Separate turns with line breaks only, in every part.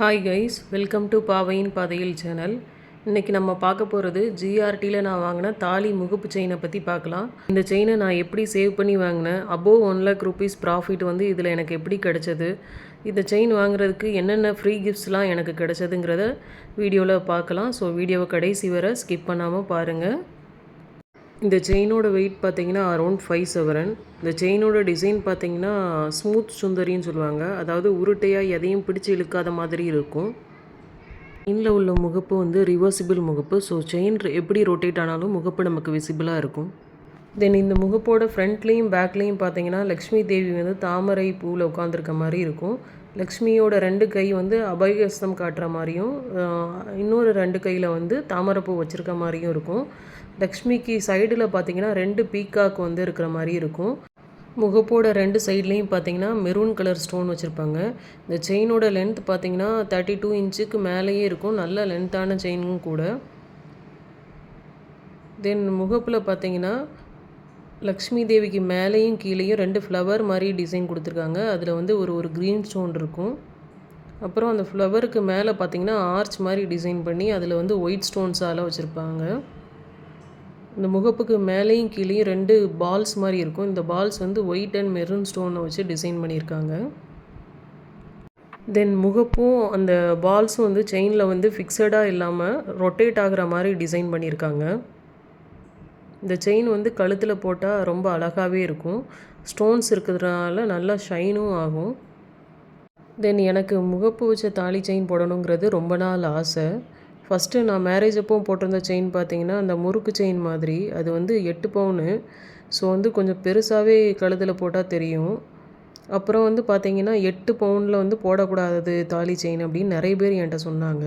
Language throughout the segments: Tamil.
ஹாய் கைஸ் வெல்கம் டு பாவையின் பாதையில் சேனல் இன்றைக்கி நம்ம பார்க்க போகிறது ஜிஆர்டியில் நான் வாங்கின தாலி முகப்பு செயினை பற்றி பார்க்கலாம். இந்த செயினை நான் எப்படி சேவ் பண்ணி வாங்கினேன்? Above one lakh rupees profit வந்து இதில் எனக்கு எப்படி கிடைச்சது? இந்த செயின் வாங்குறதுக்கு என்னென்ன ஃப்ரீ கிஃப்ட்ஸ்லாம் எனக்கு கிடைச்சதுங்கிறத வீடியோவில் பார்க்கலாம். ஸோ வீடியோவை கடைசி வரை ஸ்கிப் பண்ணாமல் பாருங்கள் இந்த செயினோட வெயிட் பார்த்தீங்கன்னா அரௌண்ட் ஃபைவ் செவரன் இந்த செயினோட டிசைன் பார்த்தீங்கன்னா ஸ்மூத் சுந்தரின்னு சொல்லுவாங்க. அதாவது உருட்டையாக எதையும் பிடிச்சி இழுக்காத மாதிரி இருக்கும். செயினில் உள்ள முகப்பு வந்து ரிவர்சிபிள் முகப்பு. ஸோ செயின் எப்படி ரொட்டேட் ஆனாலும் முகப்பு நமக்கு விசிபிளாக இருக்கும். தென் இந்த முகப்போட ஃப்ரண்ட்லேயும் பேக்லேயும் பார்த்தீங்கன்னா லக்ஷ்மி தேவி வந்து தாமரை பூவில் உட்காந்துருக்க மாதிரி இருக்கும். லக்ஷ்மியோட ரெண்டு கை வந்து அபயஸ்தம் காட்டுற மாதிரியும் இன்னொரு ரெண்டு கையில் வந்து தாமரைப்பூ வச்சுருக்க மாதிரியும் இருக்கும். லக்ஷ்மிக்கு சைடில் பார்த்தீங்கன்னா ரெண்டு பீகாக் வந்து இருக்கிற மாதிரி இருக்கும். முகப்போட ரெண்டு சைட்லேயும் பார்த்தீங்கன்னா மெரூன் கலர் ஸ்டோன் வச்சுருப்பாங்க. இந்த செயினோட லென்த் பார்த்தீங்கன்னா தேர்ட்டி டூ இன்ச்சுக்கு மேலேயே இருக்கும். நல்ல லென்த்தான செயினும் கூட. தென் முகப்பில் பார்த்தீங்கன்னா லக்ஷ்மி தேவிக்கு மேலேயும் கீழேயும் ரெண்டு ஃப்ளவர் மாதிரி டிசைன் கொடுத்துருக்காங்க. அதில் வந்து ஒரு ஒரு க்ரீன் ஸ்டோன் இருக்கும். அப்புறம் அந்த ஃப்ளவருக்கு மேலே பார்த்தீங்கன்னா ஆர்ச் மாதிரி டிசைன் பண்ணி அதில் வந்து ஒயிட் ஸ்டோன்ஸால் வச்சுருப்பாங்க. இந்த முகப்புக்கு மேலேயும் கீழேயும் ரெண்டு பால்ஸ் மாதிரி இருக்கும். இந்த பால்ஸ் வந்து ஒயிட் அண்ட் மெரூன் ஸ்டோனை வச்சு டிசைன் பண்ணியிருக்காங்க. தென் முகப்பும் அந்த பால்ஸும் வந்து செயினில் வந்து ஃபிக்ஸடாக இல்லாமல் ரொட்டேட் ஆகிற மாதிரி டிசைன் பண்ணியிருக்காங்க. இந்த செயின் வந்து கழுத்தில் போட்டால் ரொம்ப அழகாகவே இருக்கும். ஸ்டோன்ஸ் இருக்கிறதுனால நல்லா ஷைனும் ஆகும். தென் எனக்கு முகப்பு வச்ச தாலி செயின் போடணுங்கிறது ரொம்ப நாள் ஆசை. ஃபஸ்ட்டு நான் மேரேஜ் அப்போ போட்டிருந்த செயின் பார்த்தீங்கன்னா அந்த முறுக்கு செயின் மாதிரி. அது வந்து எட்டு பவுனு ஸோ வந்து கொஞ்சம் பெருசாகவே கழுத்தில் போட்டால் தெரியும். அப்புறம் வந்து பார்த்தீங்கன்னா எட்டு பவுனில் வந்து போடக்கூடாது தாலி செயின் அப்படின்னு நிறைய பேர் என்கிட்ட சொன்னாங்க.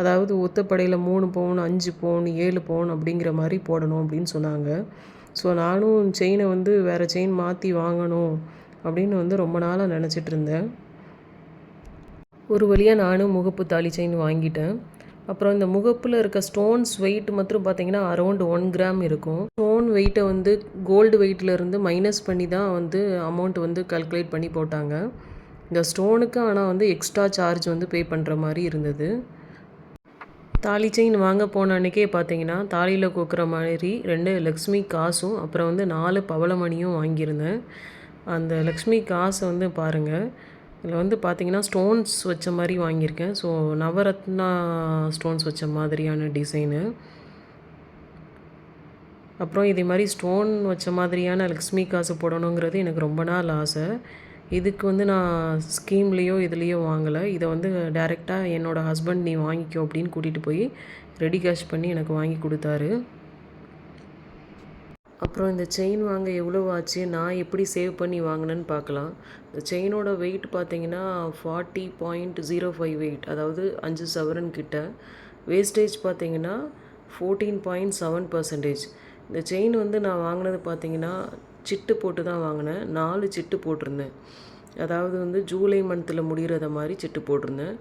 அதாவது ஒத்தப்படையில் மூணு பவுன் அஞ்சு பவுன் ஏழு பவுன் அப்படிங்கிற மாதிரி போடணும் அப்படின்னு சொன்னாங்க. ஸோ நானும் செயினை வந்து வேறு செயின் மாற்றி வாங்கணும் அப்படின்னு வந்து ரொம்ப நாளாக நினச்சிட்டு இருந்தேன். ஒரு வழியாக நானும் முகப்பு தாலி செயின் வாங்கிட்டேன். அப்புறம் இந்த முகப்பில் இருக்க ஸ்டோன்ஸ் வெயிட் மட்டும் பார்த்தீங்கன்னா அரௌண்ட் ஒன் கிராம் இருக்கும். ஸ்டோன் வெயிட்டை வந்து கோல்டு இருந்து மைனஸ் பண்ணி தான் வந்து அமௌண்ட் வந்து கல்குலேட் பண்ணி போட்டாங்க. இந்த ஸ்டோனுக்கு ஆனால் வந்து எக்ஸ்ட்ரா சார்ஜ் வந்து பே பண்ணுற மாதிரி இருந்தது. தாலி செயின் வாங்க போன அன்றைக்கே பார்த்தீங்கன்னா தாலியில் கோக்குற மாதிரி ரெண்டு லக்ஷ்மி காசும் அப்புறம் வந்து நாலு பவளமணியும் வாங்கியிருந்தேன். அந்த லக்ஷ்மி காசை வந்து பாருங்கள் இதில் வந்து பார்த்திங்கன்னா ஸ்டோன்ஸ் வச்ச மாதிரி வாங்கியிருக்கேன். ஸோ நவரத்னா ஸ்டோன்ஸ் வச்ச மாதிரியான டிசைனு அப்புறம் இதே மாதிரி ஸ்டோன் வச்ச மாதிரியான லக்ஷ்மி காசு போடணுங்கிறது எனக்கு ரொம்ப நாள் ஆசை. இதுக்கு வந்து நான் ஸ்கீம்லேயோ இதுலேயோ வாங்கலை. இதை வந்து டைரெக்டாக என்னோடய ஹஸ்பண்ட் நீ வாங்கிக்கோ அப்படின்னு கூட்டிகிட்டு போய் ரெடி கேஷ் பண்ணி எனக்கு வாங்கி கொடுத்தாரு. அப்புறம் இந்த செயின் வாங்க எவ்வளோ ஆச்சு நான் எப்படி சேவ் பண்ணி வாங்கினேன்னு பார்க்கலாம். இந்த செயினோட வெயிட் பார்த்தீங்கன்னா forty point zero five weight அதாவது அஞ்சு சவரன் கிட்ட. வேஸ்டேஜ் பார்த்தீங்கன்னா ஃபோர்டீன் பாயிண்ட் செவன் பர்சன்டேஜ் இந்த செயின் வந்து நான் வாங்கினது பார்த்தீங்கன்னா சிட்டு போட்டு தான் வாங்கினேன். நாலு சிட்டு போட்டிருந்தேன். அதாவது வந்து ஜூலை மந்தில் முடிகிறத மாதிரி சிட்டு போட்டிருந்தேன்.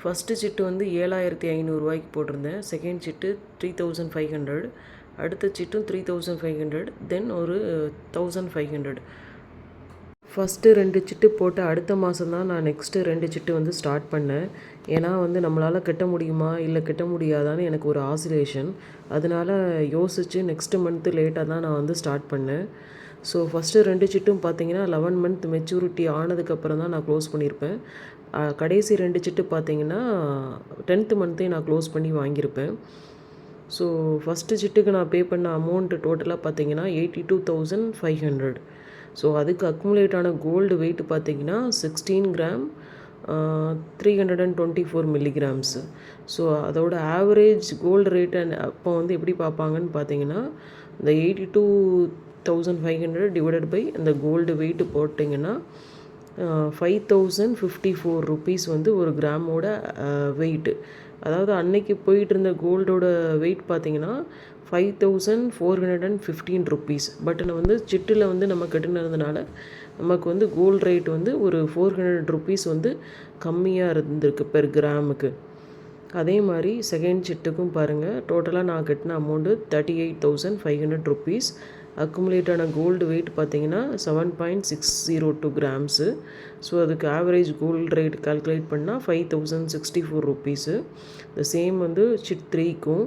ஃபஸ்ட்டு சிட்டு வந்து ஏழாயிரத்தி ஐநூறுரூவாய்க்கு போட்டிருந்தேன். Second chit three thousand five hundred அடுத்த சிட்டும் three thousand five hundred then ஒரு தௌசண்ட் ஃபைவ் ஹண்ட்ரட் ஃபஸ்ட்டு ரெண்டு சிட்டு போட்டு அடுத்த மாதம் தான் நான் நெக்ஸ்ட்டு ரெண்டு சிட்டு வந்து ஸ்டார்ட் பண்ணேன். ஏன்னா வந்து நம்மளால் கட்ட முடியுமா இல்லை கட்ட முடியாதான்னு எனக்கு ஒரு ஆசிலேஷன் அதனால யோசித்து நெக்ஸ்ட்டு மந்த்து லேட்டாக தான் நான் வந்து ஸ்டார்ட் பண்ணேன். ஸோ ஃபஸ்ட்டு ரெண்டு சிட்டும் பார்த்தீங்கன்னா லெவன் மந்த் மெச்சூரிட்டி ஆனதுக்கப்புறம் தான் நான் க்ளோஸ் பண்ணியிருப்பேன் கடைசி ரெண்டு சிட்டு பார்த்தீங்கன்னா டென்த்து மந்த்தே நான் க்ளோஸ் பண்ணி வாங்கியிருப்பேன் ஸோ ஃபஸ்ட்டு சிட்டுக்கு நான் பே பண்ண அமௌண்ட்டு டோட்டலாக பார்த்தீங்கன்னா eighty two thousand five hundred so அதுக்கு அக்குமுலேட் ஆன கோல்டு வெயிட் பார்த்தீங்கன்னா sixteen gram three hundred and twenty four milligrams so அதோட ஆவரேஜ் கோல்டு ரேட் அண்ட் அப்போ வந்து எப்படி பார்ப்பாங்கன்னு பார்த்தீங்கன்னா இந்த eighty two thousand five hundred divided by அந்த கோல்டு வெயிட் போட்டிங்கன்னா five thousand fifty four rupees வந்து ஒரு கிராமோட வெயிட்டு அதாவது அன்னைக்கு போயிட்டு இருந்த கோல்டோட வெயிட் பார்த்தீங்கன்னா five thousand four hundred and fifteen rupees but நான் வந்து சிட்டில் வந்து நம்ம கட்டினதுனால நமக்கு வந்து கோல்டு ரேட் வந்து ஒரு ஃபோர் ஹண்ட்ரட் ருபீஸ் வந்து கம்மியாக இருந்திருக்கு பெர் கிராமுக்கு. அதே மாதிரி செகண்ட் சிட்டுக்கும் பாருங்கள் டோட்டலாக நான் கட்டின amount thirty eight thousand five hundred rupees அக்குமுலேட்டான gold weight பார்த்தீங்கன்னா seven point six zero two grams so அதுக்கு ஆவரேஜ் கோல்டு ரேட் கால்குலேட் பண்ணால் five thousand sixty four rupees the same வந்து சிட் த்ரீக்கும்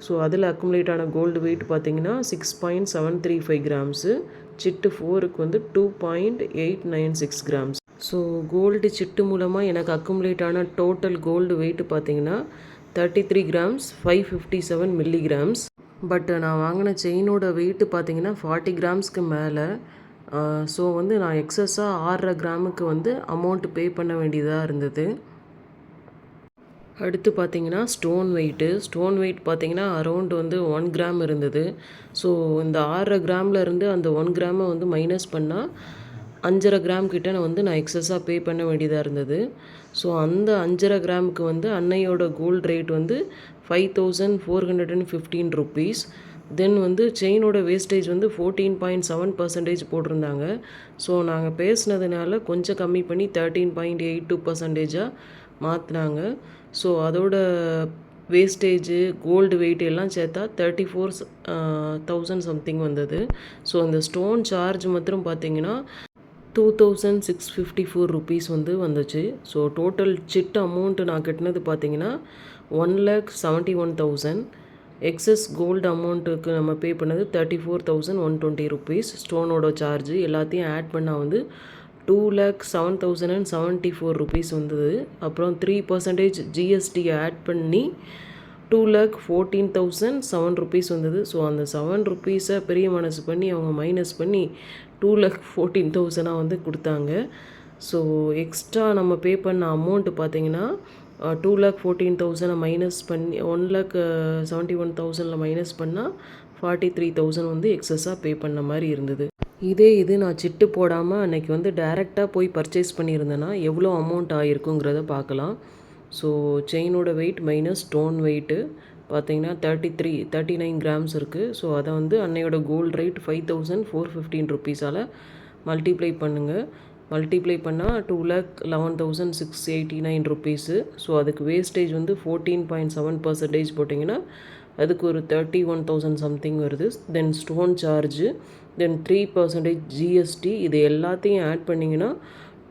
ஸோ அதில் அக்குமுலேட் ஆன கோல்டு வெயிட் பார்த்தீங்கன்னா six point seven three five grams chit ஃபோருக்கு வந்து two point eight nine six grams so gold chit மூலமாக எனக்கு அக்குமுலேட் ஆன டோட்டல் கோல்டு வெயிட் பார்த்தீங்கன்னா thirty three grams five fifty seven milligrams but நான் வாங்கின செயினோட வெயிட்டு பார்த்தீங்கன்னா ஃபார்ட்டி கிராம்ஸ்க்கு மேலே. ஸோ வந்து நான் எக்ஸஸாக ஆறரை கிராமுக்கு வந்து அமௌண்ட் பே பண்ண வேண்டியதாக இருந்தது. அடுத்து பார்த்தீங்கன்னா ஸ்டோன் வெயிட்டு ஸ்டோன் வெயிட் பார்த்தீங்கன்னா அரௌண்ட் வந்து ஒன் கிராம் இருந்தது. ஸோ இந்த ஆறரை கிராமில் இருந்து அந்த ஒன் கிராமை வந்து மைனஸ் பண்ணால் அஞ்சரை கிராம் கிட்ட நான் வந்து நான் எக்ஸஸாக பே பண்ண வேண்டியதாக இருந்தது. ஸோ அந்த அஞ்சரை கிராமுக்கு வந்து அன்னையோட கோல்டு ரேட் வந்து five thousand four hundred and fifteen rupees then வந்து செயினோட வேஸ்டேஜ் வந்து ஃபோர்டீன் பாயிண்ட் செவன் பர்சன்டேஜ் போட்டிருந்தாங்க. ஸோ நாங்கள் பேசுனதுனால கொஞ்சம் கம்மி பண்ணி தேர்ட்டீன் பாயிண்ட் எயிட் டூ பர்சன்டேஜாக மாற்றினாங்க ஸோ அதோட வேஸ்டேஜு கோல்டு வெயிட் எல்லாம் சேர்த்தா தேர்ட்டி ஃபோர் தௌசண்ட் சம்திங் வந்தது. ஸோ அந்த ஸ்டோன் சார்ஜ் மாத்திரம் பார்த்தீங்கன்னா two thousand six fifty four rupees வந்து வந்துச்சு. ஸோ டோட்டல் சிட் அமௌண்ட்டு நான் கட்டினது பார்த்தீங்கன்னா one lakh seventy one thousand excess gold அமௌண்ட்டுக்கு நம்ம பே பண்ணது thirty four thousand one twenty rupees ஸ்டோனோட charge எல்லாத்தையும் ஆட் பண்ணால் வந்து two lakh seven thousand and seventy four rupees வந்தது அப்புறம் த்ரீ பர்சன்டேஜ் ஜிஎஸ்டியை ஆட் பண்ணி two lakh fourteen thousand seven rupees வந்தது. ஸோ அந்த செவன் ருபீஸை பெரிய மனசு பண்ணி அவங்க மைனஸ் பண்ணி டூ லேக் ஃபோர்டீன் தௌசண்டாக வந்து கொடுத்தாங்க. ஸோ எக்ஸ்ட்ரா நம்ம பே பண்ண அமௌண்ட்டு பார்த்தீங்கன்னா டூ லேக் ஃபோர்டீன் தௌசண்டை மைனஸ் பண்ணி ஒன் லேக் செவன்ட்டி ஒன் தௌசண்டில் மைனஸ் பண்ணால் ஃபார்ட்டி த்ரீ தௌசண்ட் வந்து எக்ஸஸாக பே பண்ண மாதிரி இருந்தது. இதே இது நான் சிட்டு போடாமல் அன்றைக்கி வந்து டைரெக்டாக போய் பர்ச்சேஸ் பண்ணியிருந்தேன்னா எவ்வளோ அமௌண்ட் ஆகிருக்குங்கிறத பார்க்கலாம். ஸோ செயினோட வெயிட் மைனஸ் ஸ்டோன் வெயிட்டு பார்த்தீங்கன்னா thirty three thirty nine grams இருக்குது ஸோ அதை வந்து அன்னையோட gold rate five thousand four fifteen ருப்பீஸால் multiply பண்ணுங்கள் மல்டிப்ளை பண்ணால் two lakh eleven thousand six eighty nine rupees so அதுக்கு வேஸ்டேஜ் வந்து ஃபோர்டீன் பாயிண்ட் செவன் பர்சன்டேஜ் போட்டிங்கன்னா அதுக்கு ஒரு தேர்ட்டி ஒன் தௌசண்ட் சம்திங் வருது then stone charge then three percentage GST இது எல்லாத்தையும் ஆட் பண்ணிங்கன்னா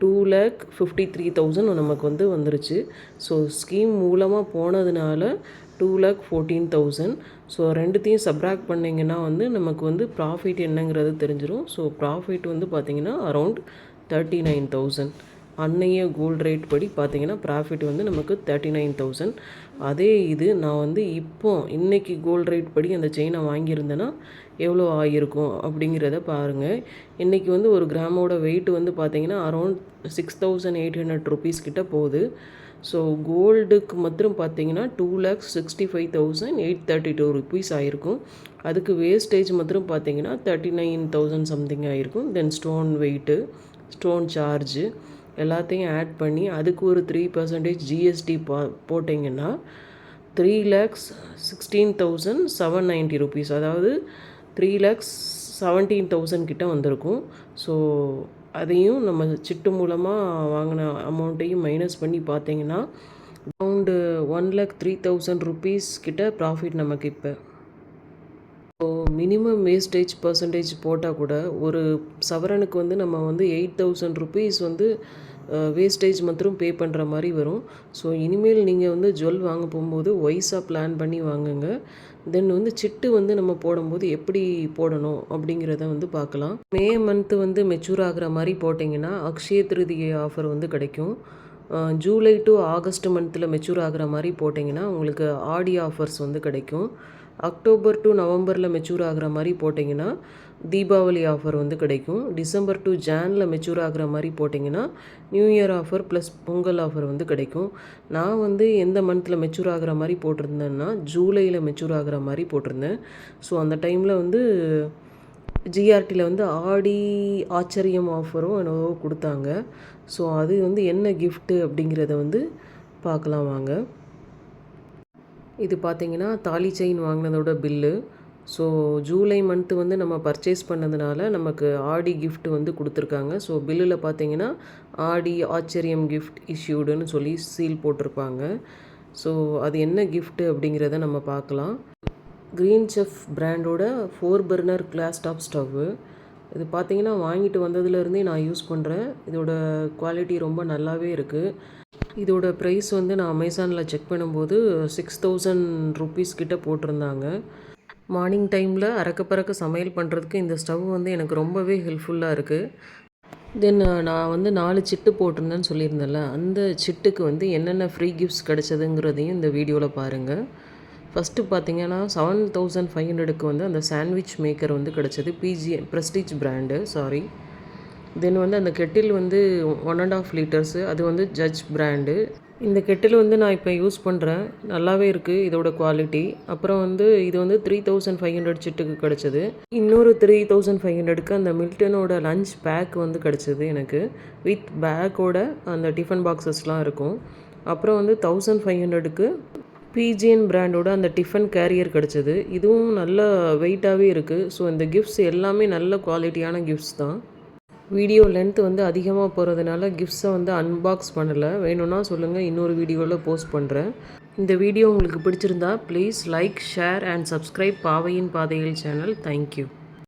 two lakh fifty three thousand நமக்கு வந்து வந்துருச்சு. ஸோ ஸ்கீம் மூலமாக போனதுனால two lakh fourteen thousand so ரெண்டுத்தையும் சப்ராக்ட் பண்ணிங்கன்னா வந்து நமக்கு வந்து ப்ராஃபிட் என்னங்கிறது தெரிஞ்சிடும் ஸோ ப்ராஃபிட் வந்து பார்த்திங்கன்னா அரவுண்ட் தேர்ட்டி நைன் தௌசண்ட் அன்னைய கோல்டு ரேட் படி பார்த்தீங்கன்னா ப்ராஃபிட் வந்து நமக்கு தேர்ட்டி நைன் தௌசண்ட் அதே இது நான் வந்து இப்போ இன்றைக்கி கோல்டு ரேட் படி அந்த செயினை வாங்கியிருந்தேன்னா எவ்வளோ ஆகியிருக்கும் அப்படிங்கிறத பாருங்கள் இன்றைக்கி வந்து ஒரு கிராமோட வெயிட் வந்து பார்த்திங்கன்னா around six thousand eight hundred rupees கிட்ட போகுது. ஸோ கோல்டுக்கு மாத்திரம் பார்த்தீங்கன்னா two lakhs sixty five thousand eight thirty two rupees ஆகிருக்கும் அதுக்கு வேஸ்டேஜ் மாத்திரம் பார்த்தீங்கன்னா தேர்ட்டி நைன் தௌசண்ட் சம்திங் ஆகிருக்கும் then stone weight stone charge எல்லாத்தையும் ஆட் பண்ணி அதுக்கு ஒரு த்ரீ பர்சன்டேஜ் ஜிஎஸ்டி பா போட்டிங்கன்னா three lakhs sixteen thousand seven ninety rupees அதாவது த்ரீ லேக்ஸ் செவன்டீன் தௌசண்ட் கிட்ட வந்திருக்கும். ஸோ அதையும் நம்ம சிட்டு மூலமாக வாங்கின அமௌண்ட்டையும் மைனஸ் பண்ணி பார்த்தீங்கன்னா around one lakh three thousand rupees கிட்ட ப்ராஃபிட் நமக்கு இப்போ. மினிமம் வேஸ்டேஜ் பர்சன்டேஜ் போட்டால் கூட ஒரு சவரனுக்கு வந்து நம்ம வந்து எயிட் தௌசண்ட் ருபீஸ் வந்து வேஸ்டேஜ் மாத்திரம் பே பண்ணுற மாதிரி வரும். ஸோ இனிமேல் நீங்கள் வந்து ஜுவல் வாங்க போகும்போது ஒய்ஸாக பிளான் பண்ணி வாங்குங்க. தென் வந்து சிட்டு வந்து நம்ம போடும்போது எப்படி போடணும் அப்படிங்கிறத வந்து பார்க்கலாம். மே மந்த்து வந்து மெச்சூர் ஆகிற மாதிரி போட்டிங்கன்னா அக்ஷய திருதியை ஆஃபர் வந்து கிடைக்கும். ஜூலை டு ஆகஸ்ட் மந்தில் மெச்சூர் ஆகிற மாதிரி போட்டிங்கன்னா உங்களுக்கு ஆடி ஆஃபர்ஸ் வந்து கிடைக்கும். அக்டோபர் டு நவம்பரில் மெச்சூர் ஆகிற மாதிரி போட்டிங்கன்னா தீபாவளி ஆஃபர் வந்து கிடைக்கும். டிசம்பர் டு ஜானில் மெச்சூர் ஆகிற மாதிரி போட்டிங்கன்னா new year offer plus Pongal offer வந்து கிடைக்கும். நான் வந்து எந்த மந்தில் மெச்சூர் ஆகிற மாதிரி போட்டிருந்தேன்னா ஜூலையில் மெச்சூர் ஆகிற மாதிரி போட்டிருந்தேன். ஸோ அந்த டைமில் வந்து ஜிஆர்டியில் வந்து ஆடி ஆச்சரியம் ஆஃபரும் என்னவோ கொடுத்தாங்க. ஸோ அது வந்து என்ன கிஃப்ட்டு அப்படிங்கிறத வந்து பார்க்கலாம் வாங்க. இது பார்த்தீங்கன்னா தாலி செயின் வாங்கினதோட பில்லு ஸோ ஜூலை மந்த்து வந்து நம்ம பர்ச்சேஸ் பண்ணதுனால நமக்கு ஆடி கிஃப்ட் வந்து கொடுத்துருக்காங்க. ஸோ பில்லில் பார்த்தீங்கன்னா ஆடி ஆச்சரியம் கிஃப்ட் இஷ்யூடுன்னு சொல்லி சீல் போட்டிருப்பாங்க. ஸோ அது என்ன கிஃப்ட்டு அப்படிங்கிறத நம்ம பார்க்கலாம். க்ரீன் செஃப் பிராண்டோட four burner glass top stove இது பார்த்தீங்கன்னா வாங்கிட்டு வந்ததுலேருந்தே நான் யூஸ் பண்ணுறேன் இதோட குவாலிட்டி ரொம்ப நல்லாவே இருக்குது இதோட ப்ரைஸ் வந்து நான் அமேசானில் செக் பண்ணும்போது சிக்ஸ் தௌசண்ட் ருபீஸ் கிட்ட போட்டிருந்தாங்க. மார்னிங் டைமில் அறக்க பறக்க சமையல் பண்ணுறதுக்கு இந்த ஸ்டவ் வந்து எனக்கு ரொம்பவே ஹெல்ப்ஃபுல்லாக இருக்குது தென் நான் வந்து நாலு சிட்டு போட்டிருந்தேன்னு சொல்லியிருந்தேன்ல அந்த சிட்டுக்கு வந்து என்னென்ன ஃப்ரீ கிஃப்ட்ஸ் கிடச்சதுங்கிறதையும் இந்த வீடியோவில் பாருங்கள் ஃபஸ்ட்டு பார்த்தீங்கன்னா செவன் தௌசண்ட் ஃபைவ் ஹண்ட்ரடுக்கு வந்து அந்த சாண்ட்விச் மேக்கர் வந்து கிடச்சிது. பிஜி ப்ரெஸ்டீஜ் பிராண்டு சாரி தென் வந்து அந்த கெட்டில் வந்து ஒன் அண்ட் ஆஃப் லிட்டர்ஸு அது வந்து ஜட்ஜ் பிராண்டு இந்த கெட்டில் வந்து நான் இப்போ யூஸ் பண்ணுறேன் நல்லாவே இருக்குது இதோட குவாலிட்டி அப்புறம் வந்து இது வந்து த்ரீ தௌசண்ட் ஃபைவ் ஹண்ட்ரட் சிட்டுக்கு கிடச்சிது. இன்னொரு த்ரீ தௌசண்ட் ஃபைவ் ஹண்ட்ரடுக்கு அந்த மில்டனோட லஞ்ச் பேக் வந்து கிடச்சிது எனக்கு. வித் பேக்கோட அந்த டிஃபன் பாக்ஸஸ்லாம் இருக்கும். அப்புறம் வந்து தௌசண்ட் ஃபைவ் ஹண்ட்ரடுக்கு பிஜிஎன் பிராண்டோட அந்த டிஃபன் கேரியர் கிடச்சிது. இதுவும் நல்ல வெயிட்டாகவே இருக்குது ஸோ இந்த கிஃப்ட்ஸ் எல்லாமே நல்ல குவாலிட்டியான கிஃப்ட்ஸ் தான். வீடியோ லென்த் வந்து அதிகமாக போகிறதுனால கிஃப்ட்ஸை வந்து அன்பாக்ஸ் பண்ணலை. வேணும்னா சொல்லுங்கள் இன்னொரு வீடியோவில் போஸ்ட் பண்ணுறேன் இந்த வீடியோ உங்களுக்கு பிடிச்சிருந்தா please like share and subscribe பாவையின் பாதைகள் சேனல் தேங்க்யூ